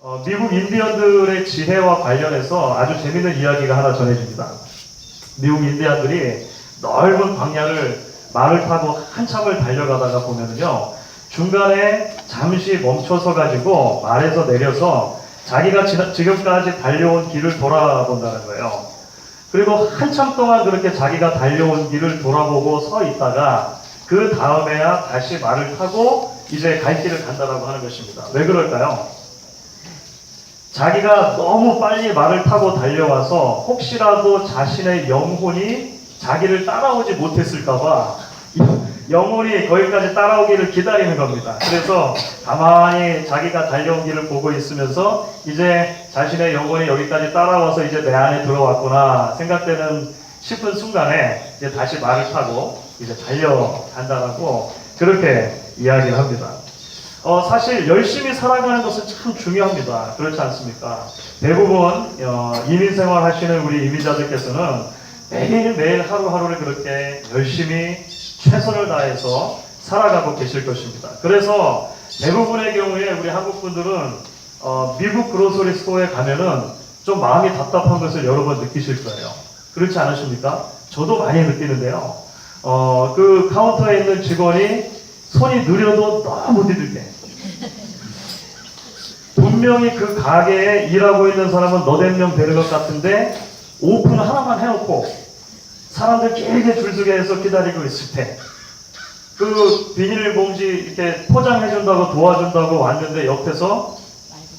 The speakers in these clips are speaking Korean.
어, 미국 인디언들의 지혜와 관련해서 아주 재밌는 이야기가 하나 전해집니다. 미국 인디언들이 넓은 광야를 말을 타고 한참을 달려가다가 보면은요, 중간에 잠시 멈춰서 가지고 말에서 내려서 자기가 지- 지금까지 달려온 길을 돌아본다는 거예요. 그리고 한참 동안 그렇게 자기가 달려온 길을 돌아보고 서 있다가 그 다음에야 다시 말을 타고 이제 갈 길을 간다라고 하는 것입니다. 왜 그럴까요? 자기가 너무 빨리 말을 타고 달려와서 혹시라도 자신의 영혼이 자기를 따라오지 못했을까봐 영혼이 거기까지 따라오기를 기다리는 겁니다. 그래서 가만히 자기가 달려온 길을 보고 있으면서 이제 자신의 영혼이 여기까지 따라와서 이제 내 안에 들어왔구나 생각되는 싶은 순간에 이제 다시 말을 타고 이제 달려간다라고 그렇게 이야기를 합니다. 어, 사실 열심히 살아가는 것은 참 중요합니다. 그렇지 않습니까? 대부분 어, 이민 생활 하시는 우리 이민자들께서는 매일매일 하루하루를 그렇게 열심히 최선을 다해서 살아가고 계실 것입니다. 그래서 대부분의 경우에 우리 한국 분들은 어, 미국 그로서리 스토어에 가면은 좀 마음이 답답한 것을 여러 번 느끼실 거예요. 그렇지 않으십니까? 저도 많이 느끼는데요. 어, 그 카운터에 있는 직원이 손이 느려도 너무 느리게. 분명히 그 가게에 일하고 있는 사람은 너댓 명 되는 것 같은데 오픈 하나만 해놓고 사람들 길게 줄서게 해서 기다리고 있을 때 그 비닐봉지 이렇게 포장해준다고 도와준다고 왔는데 옆에서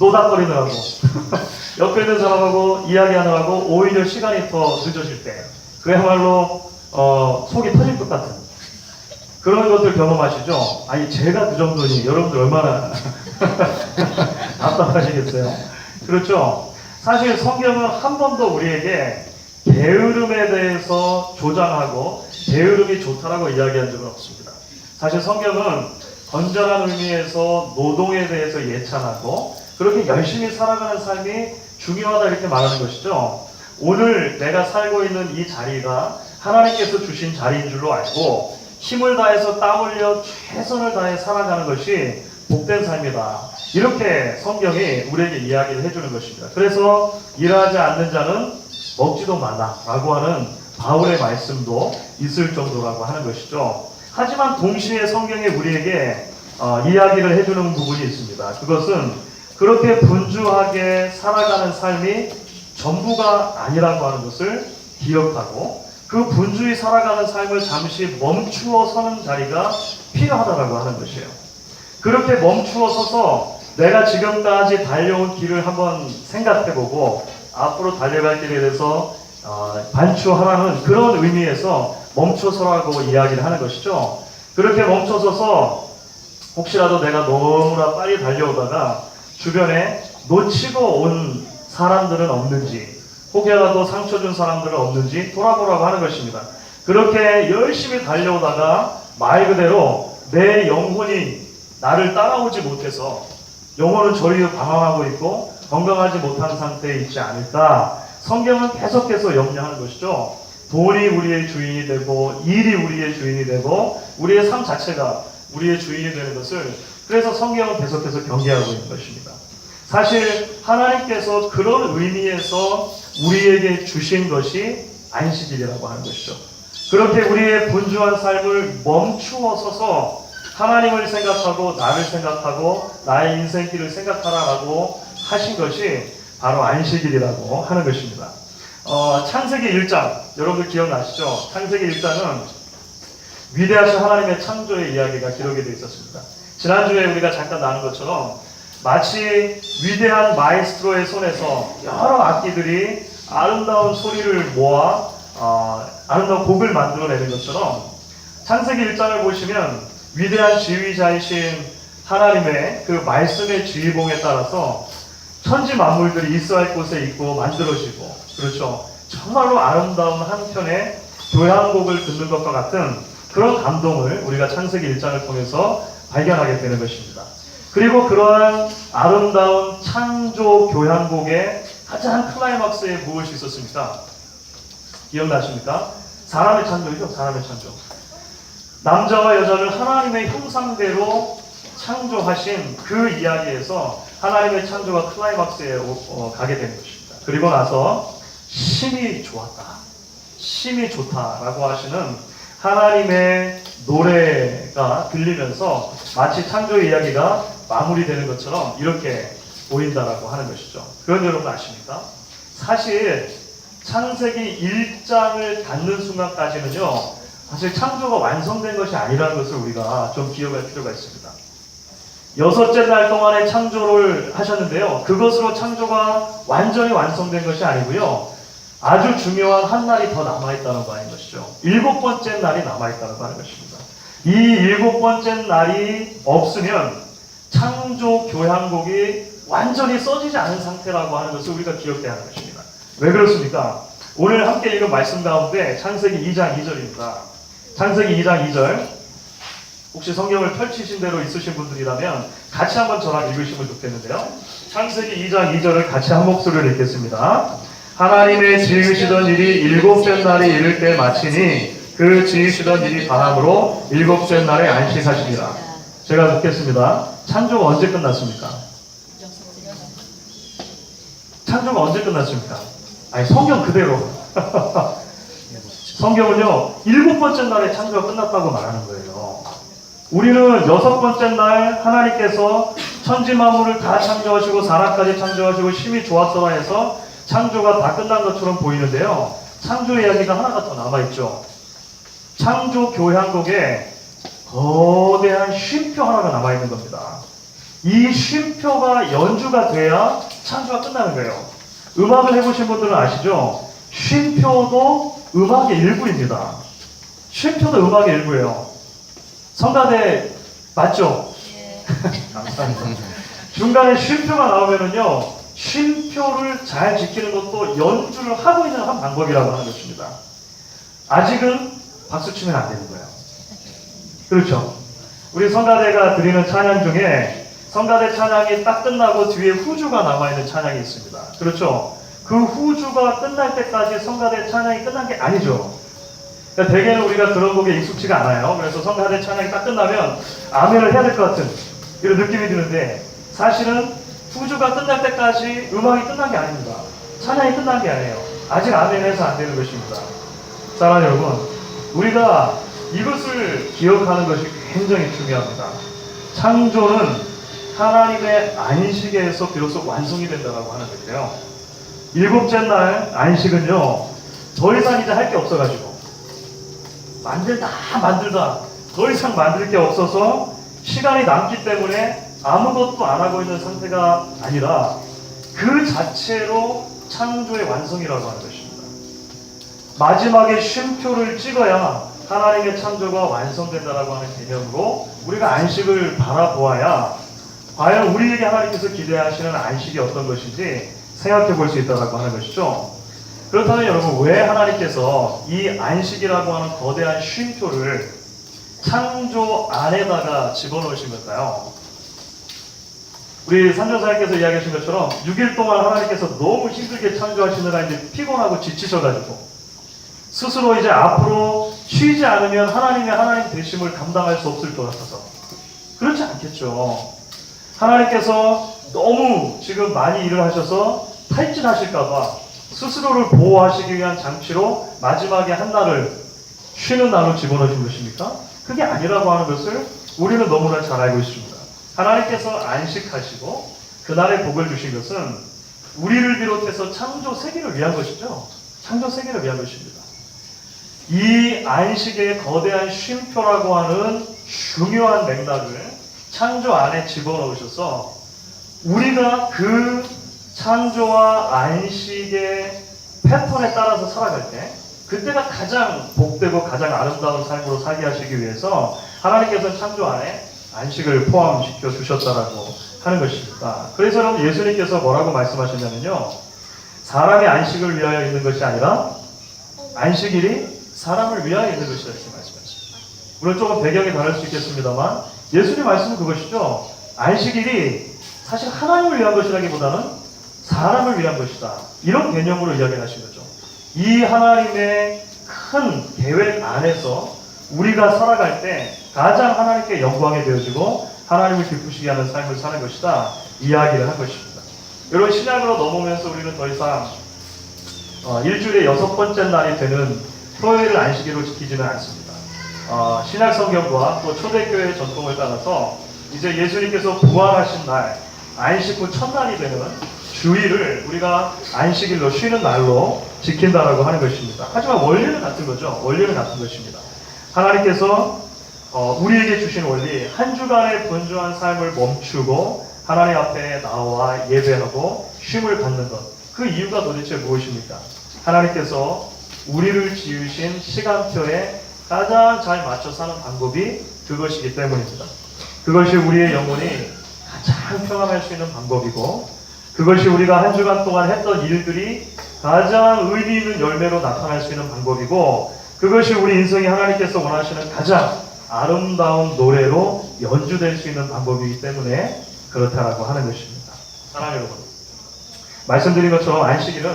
노닥거리느라고 옆에 있는 사람하고 이야기하느라고 오히려 시간이 더 늦어질 때 그야말로 어, 속이 터질 것 같은 그런 것들 경험하시죠? 아니 제가 그 정도니 여러분들 얼마나 답답하시겠어요? 그렇죠? 사실 성경은 한 번도 우리에게 게으름에 대해서 조장하고 게으름이 좋다라고 이야기한 적은 없습니다. 사실 성경은 건전한 의미에서 노동에 대해서 예찬하고 그렇게 열심히 살아가는 삶이 중요하다 이렇게 말하는 것이죠. 오늘 내가 살고 있는 이 자리가 하나님께서 주신 자리인 줄로 알고 힘을 다해서 땀 흘려 최선을 다해 살아가는 것이 복된 삶이다. 이렇게 성경이 우리에게 이야기를 해주는 것입니다. 그래서 일하지 않는 자는 먹지도 말라 라고 하는 바울의 말씀도 있을 정도라고 하는 것이죠. 하지만 동시에 성경이 우리에게 어, 이야기를 해주는 부분이 있습니다. 그것은 그렇게 분주하게 살아가는 삶이 전부가 아니라고 하는 것을 기억하고 그 분주히 살아가는 삶을 잠시 멈추어 서는 자리가 필요하다라고 하는 것이에요. 그렇게 멈추어 서서 내가 지금까지 달려온 길을 한번 생각해보고 앞으로 달려갈 길에 대해서 어, 반추하라는 그런 의미에서 멈춰서라고 이야기를 하는 것이죠. 그렇게 멈춰서서 혹시라도 내가 너무나 빨리 달려오다가 주변에 놓치고 온 사람들은 없는지 혹여라도 상처 준 사람들은 없는지 돌아보라고 하는 것입니다. 그렇게 열심히 달려오다가 말 그대로 내 영혼이 나를 따라오지 못해서 영혼은 저리로 방황하고 있고 건강하지 못한 상태에 있지 않을까 성경은 계속해서 염려하는 것이죠. 돈이 우리의 주인이 되고 일이 우리의 주인이 되고 우리의 삶 자체가 우리의 주인이 되는 것을 그래서 성경은 계속해서 경계하고 있는 것입니다. 사실 하나님께서 그런 의미에서 우리에게 주신 것이 안식일이라고 하는 것이죠. 그렇게 우리의 분주한 삶을 멈추어 서서 하나님을 생각하고 나를 생각하고 나의 인생길을 생각하라라고 하신 것이 바로 안식일이라고 하는 것입니다. 어, 창세기 1장 여러분들 기억나시죠? 창세기 1장은 위대하신 하나님의 창조의 이야기가 기록이 되어 있었습니다. 지난주에 우리가 잠깐 나눈 것처럼 마치 위대한 마이스트로의 손에서 여러 악기들이 아름다운 소리를 모아 어, 아름다운 곡을 만들어내는 것처럼 창세기 1장을 보시면 위대한 지휘자이신 하나님의 그 말씀의 지휘봉에 따라서 천지 만물들이 있어야 할 곳에 있고 만들어지고 그렇죠. 정말로 아름다운 한편의 교향곡을 듣는 것과 같은 그런 감동을 우리가 창세기 1장을 통해서 발견하게 되는 것입니다. 그리고 그러한 아름다운 창조 교향곡의 가장 클라이막스에 무엇이 있었습니까? 기억나십니까? 사람의 창조이죠. 사람의 창조. 남자와 여자를 하나님의 형상대로 창조하신 그 이야기에서 하나님의 창조가 클라이막스에 오- 어, 가게 되는 것입니다. 그리고 나서 심이 좋았다. 심이 좋다라고 하시는 하나님의 노래가 들리면서 마치 창조 이야기가 마무리되는 것처럼 이렇게 보인다라고 하는 것이죠. 그런 여러분 아십니까? 사실 창세기 1장을 닫는 순간까지는요, 사실 창조가 완성된 것이 아니라는 것을 우리가 좀 기억할 필요가 있습니다. 여섯째 날 동안에 창조를 하셨는데요. 그것으로 창조가 완전히 완성된 것이 아니고요. 아주 중요한 한 날이 더 남아있다는 거 아닌 것이죠. 일곱 번째 날이 남아있다는 거 하는 것입니다. 이 일곱 번째 날이 없으면 창조 교향곡이 완전히 써지지 않은 상태라고 하는 것을 우리가 기억해야 하는 것입니다. 왜 그렇습니까? 오늘 함께 읽은 말씀 가운데 창세기 2장 2절입니다. 창세기 2장 2절 혹시 성경을 펼치신 대로 있으신 분들이라면 같이 한번 저랑 읽으시면 좋겠는데요. 창세기 2장 2절을 같이 한 목소리로 읽겠습니다. 하나님의 지으시던 일이 일곱째 날이 이를 때 마치니 그 지으시던 일이 다함으로 일곱째 날에 안식하시니라. 제가 듣겠습니다. 창조가 언제 끝났습니까? 창조가 언제 끝났습니까? 아니 성경 그대로. 성경은요 일곱 번째 날에 창조가 끝났다고 말하는 거예요. 우리는 여섯 번째 날 하나님께서 천지 만물을 다 창조하시고 사람까지 창조하시고 심히 좋았어라 해서 창조가 다 끝난 것처럼 보이는데요. 창조 이야기가 하나가 더 남아 있죠. 창조 교향곡에 거대한 쉼표 하나가 남아 있는 겁니다. 이 쉼표가 연주가 돼야 창조가 끝나는 거예요. 음악을 해보신 분들은 아시죠? 쉼표도 음악의 일부입니다. 쉼표도 음악의 일부예요. 성가대 맞죠? 감사합니다. 중간에 쉼표가 나오면은요, 쉼표를 잘 지키는 것도 연주를 하고 있는 한 방법이라고 하는 것입니다. 아직은 박수 치면 안 되는 거예요. 그렇죠? 우리 성가대가 드리는 찬양 중에 성가대 찬양이 딱 끝나고 뒤에 후주가 남아있는 찬양이 있습니다. 그렇죠? 그 후주가 끝날 때까지 성가대 찬양이 끝난 게 아니죠. 그러니까 대개는 우리가 그런 곡에 익숙치가 않아요. 그래서 성가대 찬양이 딱 끝나면 아멘을 해야 될 것 같은 이런 느낌이 드는데 사실은 후주가 끝날 때까지 음악이 끝난 게 아닙니다. 찬양이 끝난 게 아니에요. 아직 아멘을 해서 안 되는 것입니다. 사랑하는 여러분, 우리가 이것을 기억하는 것이 굉장히 중요합니다. 창조는 하나님의 안식에서 비로소 완성이 된다고 하는 거예요. 일곱째 날 안식은요, 더 이상 이제 할 게 없어가지고, 만들다, 만들다, 더 이상 만들 게 없어서 시간이 남기 때문에 아무것도 안 하고 있는 상태가 아니라 그 자체로 창조의 완성이라고 하는 것입니다. 마지막에 쉼표를 찍어야 하나님의 창조가 완성된다라고 하는 개념으로 우리가 안식을 바라보아야 과연 우리에게 하나님께서 기대하시는 안식이 어떤 것인지 생각해 볼 수 있다라고 하는 것이죠. 그렇다면 여러분 왜 하나님께서 이 안식이라고 하는 거대한 쉼표를 창조 안에다가 집어넣으신 걸까요? 우리 산전사님께서 이야기하신 것처럼 6일 동안 하나님께서 너무 힘들게 창조하시느라 이제 피곤하고 지치셔가지고 스스로 이제 앞으로 쉬지 않으면 하나님의 하나님 되심을 감당할 수 없을 것 같아서 그렇지 않겠죠. 하나님께서 너무 지금 많이 일을 하셔서 탈진하실까봐 스스로를 보호하시기 위한 장치로 마지막에 한 날을 쉬는 날로 집어넣으신 것입니까? 그게 아니라고 하는 것을 우리는 너무나 잘 알고 있습니다. 하나님께서 안식하시고 그날의 복을 주신 것은 우리를 비롯해서 창조 세계를 위한 것이죠. 창조 세계를 위한 것입니다. 이 안식의 거대한 쉼표라고 하는 중요한 맥락을 창조 안에 집어넣으셔서 우리가 그 창조와 안식의 패턴에 따라서 살아갈 때 그때가 가장 복되고 가장 아름다운 삶으로 살게 하시기 위해서 하나님께서 창조 안에 안식을 포함시켜 주셨다라고 하는 것입니다. 그래서 여러분 예수님께서 뭐라고 말씀하셨냐면요. 사람의 안식을 위하여 있는 것이 아니라 안식일이 사람을 위하여 있는 것이다 이렇게 말씀하십니다. 물론 조금 배경이 다를 수 있겠습니다만 예수님 말씀은 그것이죠. 안식일이 사실 하나님을 위한 것이라기보다는 사람을 위한 것이다. 이런 개념으로 이야기하신 거죠. 이 하나님의 큰 계획 안에서 우리가 살아갈 때 가장 하나님께 영광이 되어지고 하나님을 기쁘시게 하는 삶을 사는 것이다 이야기를 한 것입니다. 여러분 신약으로 넘어오면서 우리는 더 이상 어, 일주일에 여섯 번째 날이 되는 토요일을 안식일로 지키지는 않습니다. 어, 신약 성경과 또 초대교회 전통을 따라서 이제 예수님께서 부활하신 날 안식 후 첫날이 되는 주일을 우리가 안식일로 쉬는 날로 지킨다라고 하는 것입니다. 하지만 원리는 같은 거죠. 원리는 같은 것입니다. 하나님께서 어, 우리에게 주신 원리 한 주간의 분주한 삶을 멈추고 하나님 앞에 나와 예배하고 쉼을 갖는 것. 그 이유가 도대체 무엇입니까? 하나님께서 우리를 지으신 시간표에 가장 잘 맞춰 사는 방법이 그것이기 때문입니다. 그것이 우리의 영혼이 가장 평안할 수 있는 방법이고 그것이 우리가 한 주간 동안 했던 일들이 가장 의미 있는 열매로 나타날 수 있는 방법이고 그것이 우리 인생이 하나님께서 원하시는 가장 아름다운 노래로 연주될 수 있는 방법이기 때문에 그렇다라고 하는 것입니다. 사랑하는 여러분. 말씀드린 것처럼 안식일은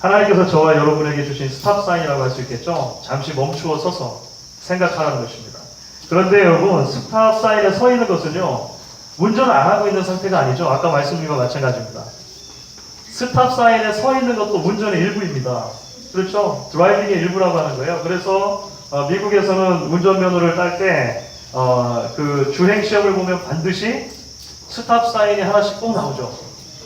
하나님께서 저와 여러분에게 주신 스탑 사인이라고 할 수 있겠죠. 잠시 멈추어 서서 생각하라는 것입니다. 그런데 여러분 스탑 사인에 서 있는 것은요 운전을 안 하고 있는 상태가 아니죠. 아까 말씀드린 것과 마찬가지입니다. 스탑 사인에 서 있는 것도 운전의 일부입니다. 그렇죠? 드라이빙의 일부라고 하는 거예요. 그래서 어, 미국에서는 운전면허를 딸때 어, 그 주행 시험을 보면 반드시 스탑 사인이 하나씩 꼭 나오죠.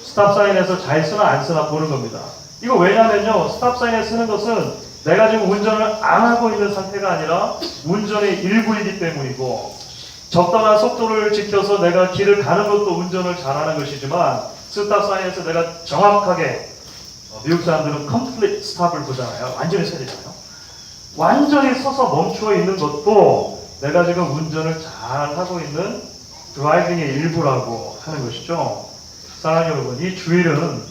스탑 사인에서 잘 쓰나 안 쓰나 보는 겁니다. 이거 왜냐면요, 스탑 사인에 쓰는 것은 내가 지금 운전을 안 하고 있는 상태가 아니라 운전의 일부이기 때문이고 적당한 속도를 지켜서 내가 길을 가는 것도 운전을 잘하는 것이지만 스탑 사인에서 내가 정확하게 어, 미국 사람들은 컴플릿 스탑을 보잖아요. 완전히 서야 되잖아요. 완전히 서서 멈추어 있는 것도 내가 지금 운전을 잘 하고 있는 드라이빙의 일부라고 하는 것이죠. 사랑하는 여러분, 이 주일은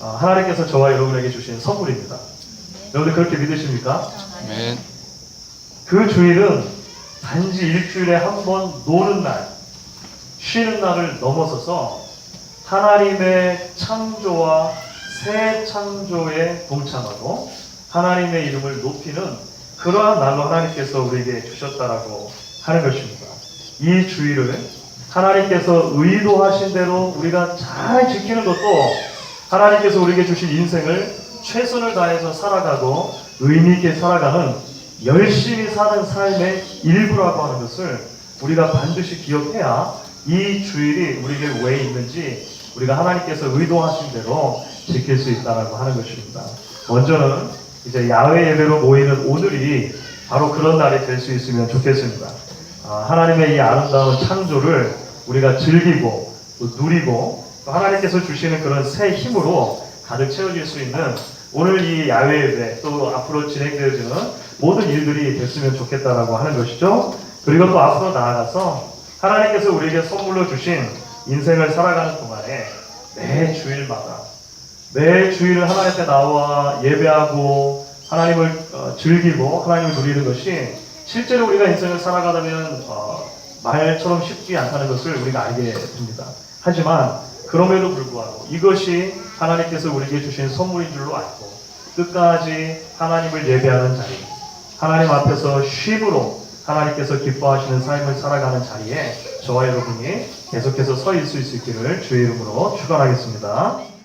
어, 하나님께서 저와 여러분에게 주신 선물입니다. 여러분들 그렇게 믿으십니까? 아멘. 그 주일은 단지 일주일에 한 번 노는 날, 쉬는 날을 넘어서서 하나님의 창조와 새 창조에 동참하고 하나님의 이름을 높이는 그러한 날로 하나님께서 우리에게 주셨다라고 하는 것입니다. 이 주일을 하나님께서 의도하신 대로 우리가 잘 지키는 것도 하나님께서 우리에게 주신 인생을 최선을 다해서 살아가고 의미 있게 살아가는 열심히 사는 삶의 일부라고 하는 것을 우리가 반드시 기억해야 이 주일이 우리에게 왜 있는지 우리가 하나님께서 의도하신 대로 지킬 수 있다라고 하는 것입니다. 먼저는 이제 야외 예배로 모이는 오늘이 바로 그런 날이 될 수 있으면 좋겠습니다. 아, 하나님의 이 아름다운 창조를 우리가 즐기고 또 누리고 또 하나님께서 주시는 그런 새 힘으로 가득 채워질 수 있는 오늘 이 야외 예배 또 앞으로 진행되어지는 모든 일들이 됐으면 좋겠다라고 하는 것이죠. 그리고 또 앞으로 나아가서 하나님께서 우리에게 선물로 주신 인생을 살아가는 동안에 매 주일마다 매 주일 하나님 앞에 나와 예배하고 하나님을 어, 즐기고 하나님을 누리는 것이 실제로 우리가 인생을 살아가다면 어, 말처럼 쉽지 않다는 것을 우리가 알게 됩니다. 하지만 그럼에도 불구하고 이것이 하나님께서 우리에게 주신 선물인 줄로 알고 끝까지 하나님을 예배하는 자리, 하나님 앞에서 쉼으로 하나님께서 기뻐하시는 삶을 살아가는 자리에 저와 여러분이 계속해서 서 있을 수 있기를 주의 이름으로 축원하겠습니다.